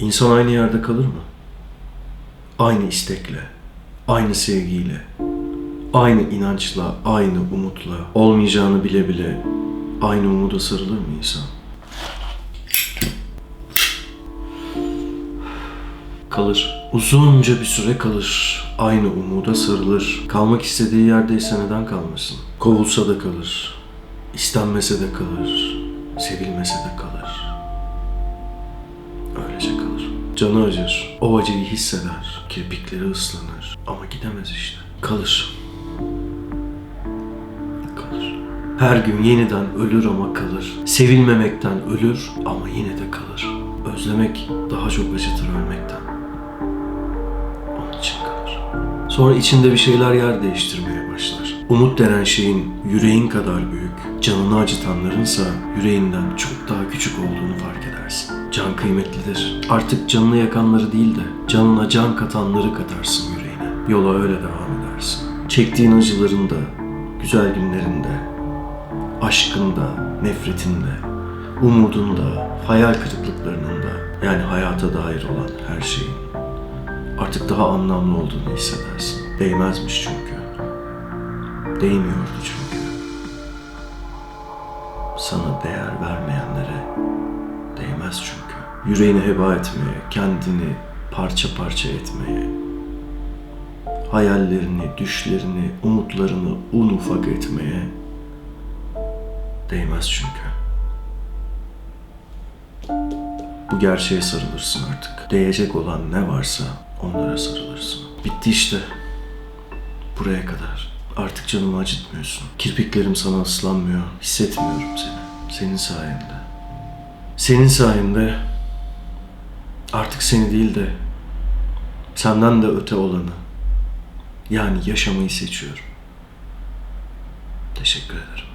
İnsan aynı yerde kalır mı? Aynı istekle, aynı sevgiyle, aynı inançla, aynı umutla, olmayacağını bile bile aynı umuda sarılır mı insan? Kalır. Uzunca bir süre kalır. Aynı umuda sarılır. Kalmak istediği yerdeyse neden kalmasın? Kovulsa da kalır. İstenmese de kalır. Sevilmese de kalır. Canı acır. O acıyı hisseder. Kirpikleri ıslanır. Ama gidemez işte. Kalır. Kalır. Her gün yeniden ölür ama kalır. Sevilmemekten ölür ama yine de kalır. Özlemek daha çok acıtır ölmekten. Onun için kalır. Sonra içinde bir şeyler yer değiştirmeye başlar. Umut denen şeyin yüreğin kadar büyük, canını acıtanlarınsa yüreğinden çok daha küçük olduğunu fark edersin. Can kıymetlidir. Artık canını yakanları değil de canına can katanları katarsın yüreğine. Yola öyle devam edersin. Çektiğin acıların da, güzel günlerinde, aşkında, nefretinde, umudunda, hayal kırıklıklarının da yani hayata dair olan her şeyin artık daha anlamlı olduğunu hissedersin. Değmezmiş çünkü. Değmiyordu çünkü. Sana değer vermeyenlere değmez çünkü. Yüreğini heba etmeye, kendini parça parça etmeye, hayallerini, düşlerini, umutlarını un ufak etmeye değmez çünkü. Bu gerçeğe sarılırsın artık. Değecek olan ne varsa onlara sarılırsın. Bitti işte. Buraya kadar. Artık canımı acıtmıyorsun. Kirpiklerim sana ıslanmıyor. Hissetmiyorum seni. Senin sayende. Senin sayende artık seni değil de senden de öte olanı yani yaşamayı seçiyorum. Teşekkür ederim.